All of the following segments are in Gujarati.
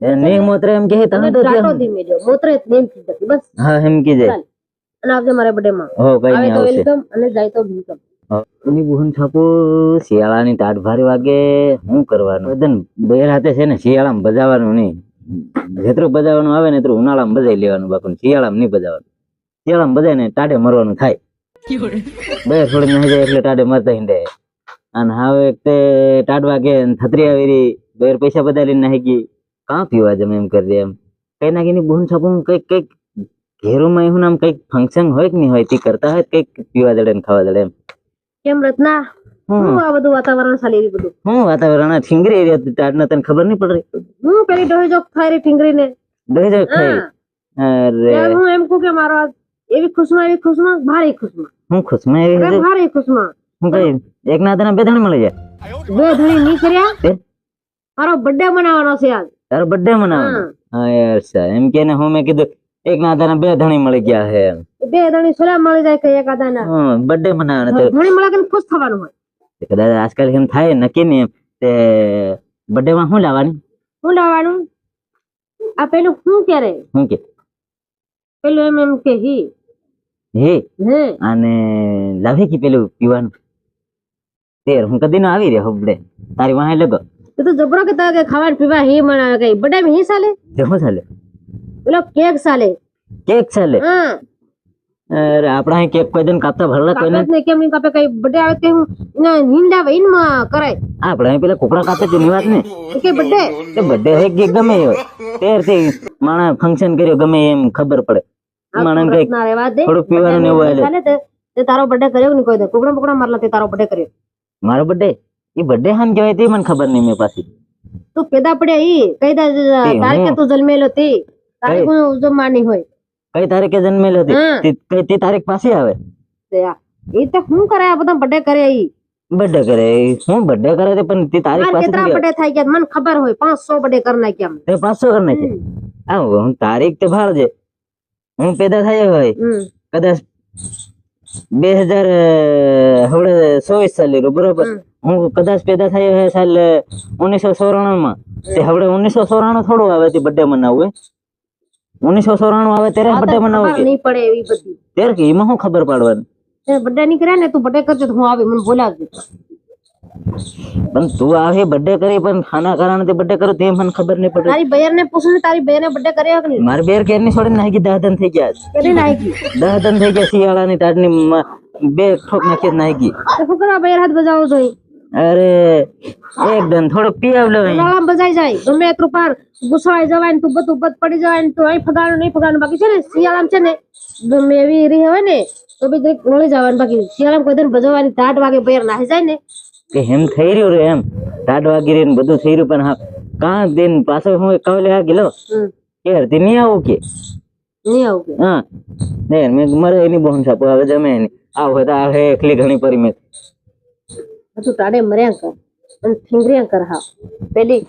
નહીં મોતરે એમ કે તમે તો ટાટો ધીમે જો. મોતરે નેમથી જતી બસ. હા એમ કીજે. ચાલ. અને આવજે મારા બર્થડે માં હો કઈ નહીં આવશે. વેલકમ અને જાય તો વેલકમ એની બુહન છાપો શિયાળાની ટાટ ભારે વાગે શું કરવાનું? બધાને બે રાતે છે ને શિયાળામાં બજાવવાનું નહીં. જેટલું બજાવવાનું આવે ને એટલું ઉનાળામાં બજાવી લેવાનું બાપુ શિયાળામાં નહીં બજાવવાનું. શિયાળામાં બજાય ને ટાઢે મરવાનું થાય. બે થોડી નાહી જાય એટલે ટાઢે મરતા હિંડે. અને હવે તે ટાટ વાગે ને થતરી આવી રહી બેર પૈસા બધા લઈને નાખી ગઈ. કાં પીવા જમે એમ કરી એમ? કઈ ના કઈ બુહન છાપું કંઈક કંઈક ઘેરોમાં એવું નામ કંઈક ફંક્શન હોય કે નહીં હોય તે કરતા હોય કંઈક પીવા દડે ને ખાવા દડે એમ. કેમ રત્ના. હું આ બધું વાતાવરણ ચાલી રહ્યું બધું? હું વાતાવરણ આ ઠીંગરી રહી હતી ટાટને તને ખબર નહીં પડ? હું પેલી ડોહી જોક થાય રહી ઠીંગરીને. દહી જાય ખાઈ હા. અરે. હું એમ કહું કે મારો એવી ખુશમાં એવી ખુશમાં ભારે ખુશમાં. હું ખુશમાં એવી ભારે ખુશમાં. હું કઈ એક ના તને બે ધણી મળી જાય? બે ધણી નહીં કર્યા? મારો બર્થડે મનાવવાનો છે આજ. તારો બર્થડે મનાવવાનો? હા. યાર સા એમ કે ને હું મેં કીધું એક ના તને બે ધણી મળી ગયા હે બે ધણી સલામ મળી જાય કે એક આદાના હા બર્થડે મનાવવાનો. તો ધણી મળે કે ખુશ થવાનું હોય. કદાચ આજકાલ એમ થાય નક્કી ને તે બર્થડે માં શું લાવવાનું? શું લાવવાનું? આ પેલું શું કરે શું કે? પેલું એમ એમ કે હી. હે? હે. અને લાવે કે પેલું પીવાનું? તેર હું કદી નો આવી રહ્યો હબડે તારી વાહે લગો. એ તો જબરો કે તારે ખાવા પીવા હી મણાવે કઈ? માં હી તે શું ચાલે પેલો કેક સાલે. કેક સાલે? હા. અરે આપણા અહીં કેક કોઈ દિન કાપતા ભરલા કોઈ ને કેમ નહીં કાપે? કઈ બડે આવે કે હું એના નિંદા વઈનમાં કરાય આપણે અહીં પેલા કુકડા કાપે તેની વાત ને કે બડે તે બડે હે કે ગમે હોય? તેરથી માણા ફંક્શન કર્યો ગમે એમ ખબર પડે. માણા ના રેવા પીવાનું ને એવું હાલે. તે તે તારો બડે કર્યો ને કોઈ દે કુકડા પકડા મારલા તે તારો બડે કર્યો. મારો બર્થડે? એ બર્થડે હામ કહેવાય તે મને ખબર નહીં મેં પાછી. તું પેદા પડ્યા ઈ? કઈ દા તારીખે તું જન્મેલો તે? તારીખ હું ઉજવવાની હોય. કઈ તારીખે જન્મેલો હતી હા. તે- કઈ તે તારીખ પાસે આવે? તે આ- એ તો શું કરે આ બધા બર્થડે કરે ઈ? બર્થડે કરે હું બર્થડે કરે તે? પણ તે તારીખ મારે પાસે કેટલા બર્થડે થાય ગયા? મને ખબર હોય પાંચસો બર્થડે કરી નાખ્યા અમે. તે પાંચસો કરી નાખે આ હું તારીખ તે ભાળજે હું પેદા થયો હોય. હમ. કદાચ બે હજાર હવે ચોવીસ સાલ લીધું બરોબર. હું. કદાચ પેદા થયો હે સાલ ઓગણીસો ચોરાણું માં તે હવે ઓગણીસો ચોરાણું થોડું આવે તે બર્થડે મનાવું ઓગણીસો ચોરાણું આવે ત્યારે બર્થડે મનાવું કે? નહીં પડે એવી બધી. ત્યારે કે એમાં શું ખબર પાડવાની? બર્થડે ની કર્યા ને તું બર્થડે કરજો તો હું આવી મને બોલાવજો. પણ તું આવે બર્થડે કરી પણ ખાના કારણે તે બર્થડે કરો તે મને ખબર નહીં પડે. તારી બેર ને પૂછ ને તારી બેર ને બર્થડે કર્યો કે નહીં મારી બેર કેરની છોડીને નાખી દહ દન થઈ ગયા છે. કરી નાખી દહ દન થઈ ગયા શિયાળાની ટાટની મ- બે ઠોક નાખી નાખી તો શું કરવા બહેર હાથ બજાવો જોઈએ અરે એકદમ થોડો પીવ લે. ઉનાળામાં બજાઈ જાય. ગમે એટલું પાર ગુસવાઈ જવાય ને તું બધું બધ પડી જવાય ને તું અહીં ફગાવાનું નહીં ફગાવાનું બાકી છે ને શિયાળામાં છે ને ગમે એવી રી હોય ને તો બી જરીક મળી જવાનું. બાકી શિયાળામાં કોઈ દિન બજવવાની ટાટ વાગે બહેર નાહી જાય ને કે હેમ થઈ રહ્યું રે એમ. ટાટ વાગી રહી ને બધું થઈ રહ્યું પણ હા કાં દિન પાછો હું કવલે આ ગેલો કે હરતી નહીં આવું કે? નહીં આવું કે? હા. ને મેં મારે એની બોન સાપો હવે જમે એની. આવ હોય તો આવે એકલી ઘણી પરી મેં તું ટાડે મર્યા કર. અને થીંગર્યા કર હા. પેલી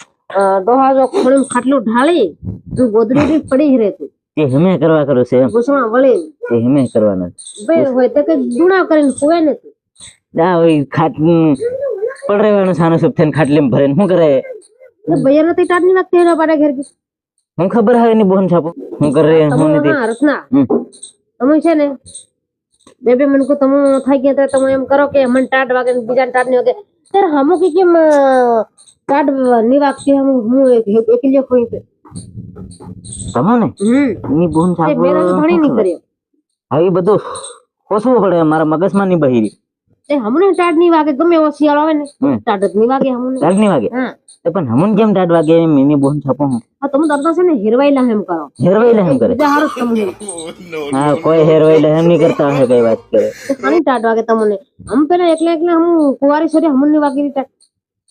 ડોહા જો ખાટલું ઢાળી તું ગોદડી પડી રહે તું. કે હેમે કરવા કરું છે એમ? વળી. કે હેમે કરવાના બે હોય તો કે દુણા કરીને ખોવાય ને તું. ના હોય ખાટ પડ રહેવાનું સાનું સુપ થઈને ખાટલી ભરે શું કરે? ભૈયા નથી ટાટની વાત તેના પાડે ઘેર ખબર હવે એની બોન છાપો? હું કરે હું તમે નથી. હા તમે છે ને બે બે મને કો તમે થઈ ગયા તમે એમ કરો કે મને ટાટ વાગે બીજાને ટાટ નહીં વાગે. ત્યારે હમુ કે કેમ ટાટની વાગતી હમ હું એક- એકલી ખોઈ તમને બોન છાપો નહીં કર્યો હવે બધું કોસવું પડે મારા મગજમાં નહીં બહિરી તે હમને ટાટ નહીં વાગે ગમે એવો શિયાળો આવે ને હમ. ટાટ જ નહીં વાગે હમને ટાટ નહીં વાગે? હા તો પણ હમુન કેમ ટાટ વાગે? એમ એની બોન છાપો હું. હા તમે દરતા છે ને હેરવાઈલા એમ કરો. હેરવાઈ એમ કરે? બીજા હારું જ તમને. હા કોઈ હેરવાઈ એમ નહીં કરતા હશે કઈ વાત કરે. તે ખાલી ટાટ વાગે તમને. હમ પેલા એકલા એકલા હમ કુંવારી છોરી હમને નહીં વાગી ટાટ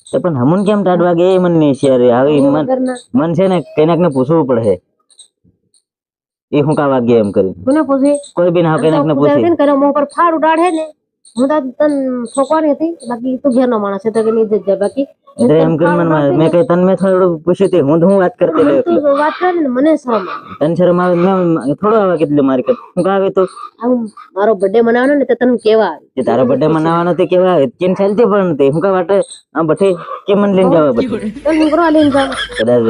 તો પણ હમુન કેમ ટાટ વાગે? એ મને નહીં શેર હવે મન વગરના મન છે ને કઈનાક ને પૂછવું પડે. એ હું કા વાગે એમ કરી કોને પૂછે? કોઈ બી ના કઈનાક ને પૂછે. પૂછે કરે મોં પર ફાડ ઉડાડે ને હું તો તન ઠોકવાની હતી બાકી તું ઘેરનો માણસ છે તો કે નહીં જ બાકી એટલે એમ કરી મને મેં કઈ તને મેં થોડું પૂછ્યું તે હું તો હું વાત કરતી તું વાત કરે ને મને શરમ આવે. તને શરમ આવે? મેં થોડો આવે કેટલું મારે હું કા આવે તો? મારો બર્થડે મનાવવાનો ને તો તને કેવા આવે? તારો બર્થડે મનાવવાનો તે કેવા આવે? કેમ ચાલતી પણ તે? હું કા વાટે આ બઠે કે મને લઈને જવા બઠે તો હું કરવા લઈને જાઉં. કદાચ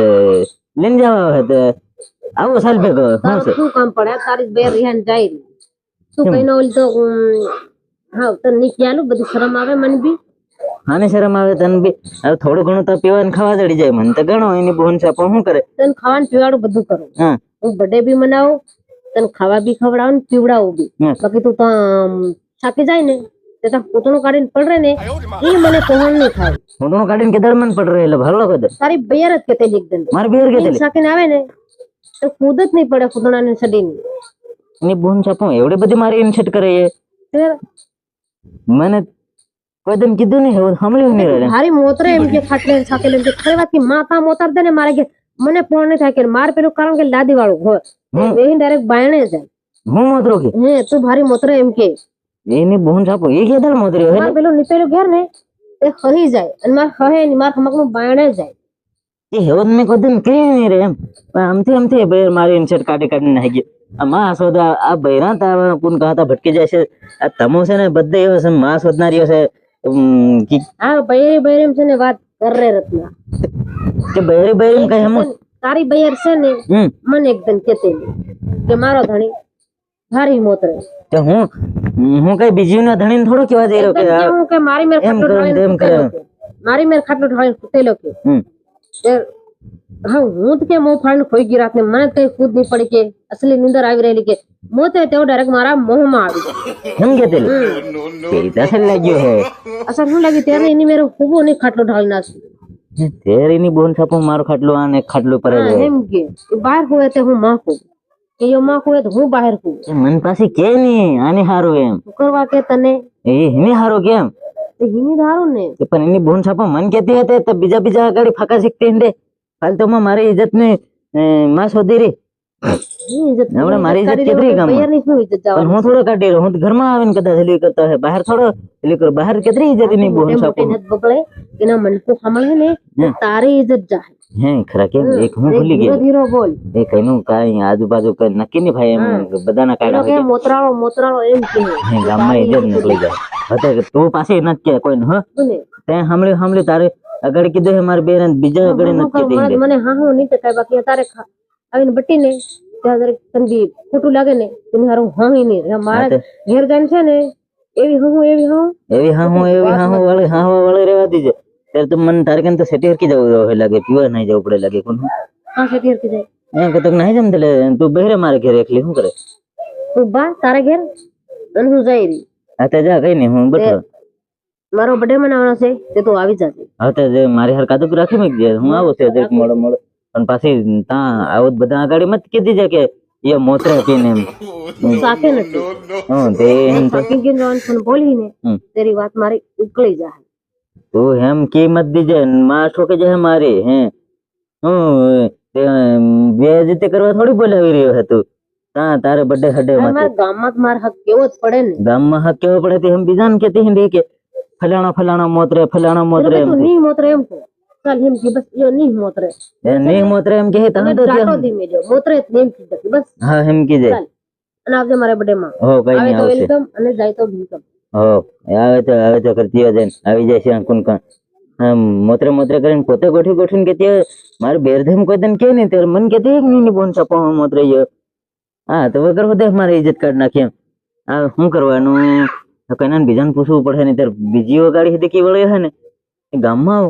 લઈને જવા હોય આવો સાલ ભેગો શું કામ પડે? તારી બે રિહાન જાય. તું? કઈ ઓલી તો હા તને નહીં બધી શરમ આવે મને બી? આને શરમ આવે તને બી. હવે થોડું ઘણું તો પીવાનું ખાવા દડી જાય. મને તો ગણો એની બોન શું કરે? તને ખાવાનું પીવાડું બધું કરું. હા. હું બર્થડે બી મનાવું તને ખાવા બી ખવડાવું ને પીવડાવું બી. બાકી તું તો થાકી જાય ને તે તાર પૂતળું કાઢીને પડે ને એ મને કોહણ નહીં થાય. હું કાઢીને કે દરમન પડ રહે એટલે ભરલો કદે તારી બેર જ કેતે એકદમ મારે બેર સાકીને આવે ને તો કૂદ જ નહીં પડે પૂતળાને સડીને. એની બોન સાપો એવડી બધી મારી ઇન્સેટ કરે એ. તે મને કોઈ દિન કીધું નહીં એવું સાંભળ્યું નહીં રે હારી મોતરે એમ કે ખાટલે સાકેલે એમ કે ખરી વાત કે માતા મોતાર દે ને મારે કે મને ફોન નહીં થાય કે માર પેલું કારણ કે લાદી વાળું હોય હમ. એ ડાયરેક્ટ બાયણે જાય હું મોતરો કે હે તું ભારી મોતરે એમ કે એની બોન સાપો એ કે દળ મોતર્યો હે માર પેલું નીપેલું ઘેર ને એ હરી જાય અને માર હે ની માર ખમકનું બાયણે જાય એ હેવત મેં કોઈ દિન કરી નહીં રે એમ પણ આમથી આમથી બે મારી માં સોદા આ બૈરા તા કોણ કહાતા ભટકી જાય છે. આ તમો છે ને બધે એવો છે માં શોધનારીઓ છે. હા બૈરી બૈરીમ છે ને વાત કરે રત્ના. કે બૈરી બૈરીમ કઈ હમ? તારી બૈર છે ને મને એકદમ કેતે કે મારો ધણી મારી મોતરે તો હું હું કઈ બીજી ના ધણી થોડો કેવા જઈ રહ્યો કે હું કે મારી મેર એમ ખાટલો તેમ કરે. મારી મેર ખાટલો ઢોળી સૂતેલો કે. હા હું તો કે મો ફાડીને ખોઈ ગઈ રાતને મને કઈ ખુદ નહીં પડી કે અસલી નીંદર આવી રહેલી કે મોતે તેઓ ડાયરેક્ટ મારા મોહમાં આવી ગયો એમ કે તેલી તેરી તસલ લાગ્યો હે અસર શું લાગી ત્યારે એની મેરો ખૂબો નહીં ખાટલો ઢાળી નાખ્યો તેરીની બોન છાપો મારો ખાટલો આને ખાટલો પર હા, એમ કે એ બહાર હોય તે હું માં હું કે એ માં હોય તો હું બહાર હું મન પાસે કે નહીં આને હારું એમ શું કરવા કે તને એ એને હારું કેમ તે હિની ધારું ને કે પણ એની બોન છાપો મન કેતી હતી તો બીજા બીજા આગળ ફાકા શીખતી હંડે ફાલતુમાં મારી ઇજ્જત ને માં શોધી હમણાં મારી ઇજ્જત પણ હું થોડો કાઢી રહ્યો હું ઘરમાં આવીને કદાચ હેલી કરતો હોય બહાર થોડો હેલી કરું. બહાર કેતરી ઇજ્જતની બગડે એના સાંભળે ને તારી ઇજ્જત જાય. હે ખરા કેમ? એક હું ભૂલી ગયો. ધીરો બોલ. એ કઈનું કાંઈ આજુબાજુ કઈ નક્કી નહીં ભાઈ એમ બધાના કાઢા કે મોતરાળો મોતરાળો એમ હે ગામમાં ઇજ્જત નીકળી જાય હવે તું પાસે નથી કે કોઈ હ. તે સાંભળ્યું સાંભળ્યું તારે આગળ કીધું હે મારે બેન બીજા આગળ હું નથી કહું, કીધું મને મને હા હું નહીં ટકાય બાકી તારે ખા- આવીને બટી ને ત્યાં જરીક તને બી ખોટું લાગે ને તેની હારું હા નહીં રહે મારા હા ઘેર ગાન છે ને એવી હું એવી હું એવી હા હું એવી હા હું વાળી હા હું વાળી રહેવા દીજે ત્યારે તો મને તારે કેમ તો સેટી હરકી જવું હોય લાગે પીવા નહીં જવું પડે લાગે કોણ હા છે ઘેરથી જાય એમ કે તો નહીં જમ એટલે તું બહેરે મારે ઘેર એકલી શું કરે તું બા તારા ઘેર અને હું જઈ રહી હા તો જા કઈ નહીં હું બેઠો મારો બર્થડે મનાવવાનો છે તે તું આવી જાજે હવે તો જે મારી હાર કાદુક રાખી મૂકજે હું આવું છું જરીક મોડો મોડો. પણ પાછી ત્યાં આવું જ બધા આગળ મત કીધી છે કે એ મોતરે પીને એમ. સાકે નથી. હં તે એમ તો. સાકી ગીર જવાનું પણ બોલી ને હમ. તેરી વાત મારી ઉકળી જાય. તું એમ કિંમત દીજે ને માં ઠોકે છે મારી હે. હું તે બે રીતે કરવા થોડી બોલાવી રહ્યો હે તું તા તારે બર્થડે હડે આ માં મારા ગામમાં તો મારે હક કેવો જ પડે ને. ગામમાં હક કેવો પડે તે એમ બીજા ને કેતી હિંડી કે ફલાણા ફલાણા મોતરે ફલાણા મોતરે પેલો એમ તું નહીં મોતરે એમ કહો. ચાલ એમ કે બસ યો નહીં મોતરે એ નહીં મોતરે એમ કે તને અને તો ડાટો ત્યાં- ધીમે જો મોતરે જ નહીં કીધું બસ હા એમ કીજે ચાલ અને આવજે મારા બર્થડે માં હો કઈ આવે નહીં તો આવશે વેલકમ અને જાય તો વેલકમ હો આવે તો આવે તો કરતી હોય જઈને આવી જાય છે અંકુન કાં આમ મોતરે મોતરે કરીને પોતે ગોઠવી ગોઠવીને કેતી હોય, મારે બેરધેમ કોઈ તને કે નહીં ત્યારે મને કેતી એક ની બોન છાપો મોતરે ગયો હા તો વગર વધે મારે ઇજ્જત કાઢ નાખી એમ આ શું કરવાનું કઈ બીજાને પૂછવું પડે ને ત્યારે બીજી ગાડી સુધી કે વળે હે ને? ગામમાં